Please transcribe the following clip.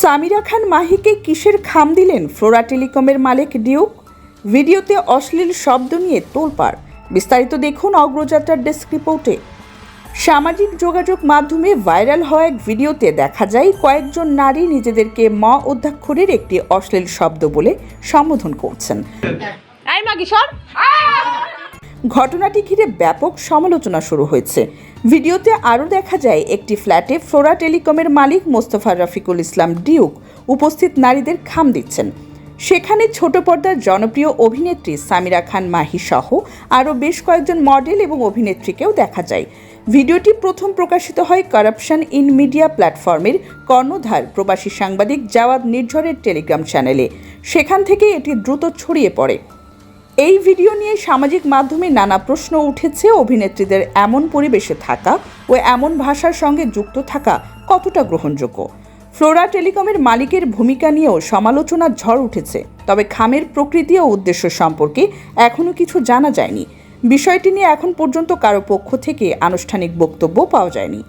সামিরা খান মাহিকে কিসের খাম দিলেন? ফ্লোরা টেলিকমের মালিক ডিউক? ভিডিওতে অশ্লীল শব্দ নিয়ে তোলপাড়। বিস্তারিত দেখুন অগ্রযাত্রার ডেস্ক রিপোর্টে। সামাজিক যোগাযোগ মাধ্যমে ভাইরাল হওয়া এক ভিডিওতে দেখা যায়, কয়েকজন নারী নিজেদেরকে ম অধ্যাক্ষরের একটি অশ্লীল শব্দ বলে সম্বোধন করছেন। ঘটনাটি ঘিরে ব্যাপক সমালোচনা শুরু হয়েছে। ভিডিওতে আরও দেখা যায়, একটি ফ্ল্যাটে ফ্লোরা টেলিকমের মালিক মোস্তফা রফিকুল ইসলাম ডিউক উপস্থিত নারীদের খাম দিচ্ছেন। সেখানে ছোট পর্দার জনপ্রিয় অভিনেত্রী সামিরা খান মাহি সহ আরও বেশ কয়েকজন মডেল এবং অভিনেত্রীকেও দেখা যায়। ভিডিওটি প্রথম প্রকাশিত হয় কারাপশন ইন মিডিয়া প্ল্যাটফর্মের কর্ণধার প্রবাসী সাংবাদিক জাওয়াদ নির্ঝরের টেলিগ্রাম চ্যানেলে। সেখান থেকে এটি দ্রুত ছড়িয়ে পড়ে। এই ভিডিও নিয়ে সামাজিক মাধ্যমে নানা প্রশ্ন উঠেছে, অভিনেত্রীদের এমন পরিবেশে থাকা ও এমন ভাষার সঙ্গে যুক্ত থাকা কতটা গ্রহণযোগ্য? ফ্লোরা টেলিকমের মালিকের ভূমিকা নিয়েও সমালোচনার ঝড় উঠেছে, তবে খামের প্রকৃতি ও উদ্দেশ্য সম্পর্কে এখনও কিছু জানা যায়নি। বিষয়টি নিয়ে এখন পর্যন্ত কারও পক্ষ থেকে আনুষ্ঠানিক বক্তব্য পাওয়া যায়নি।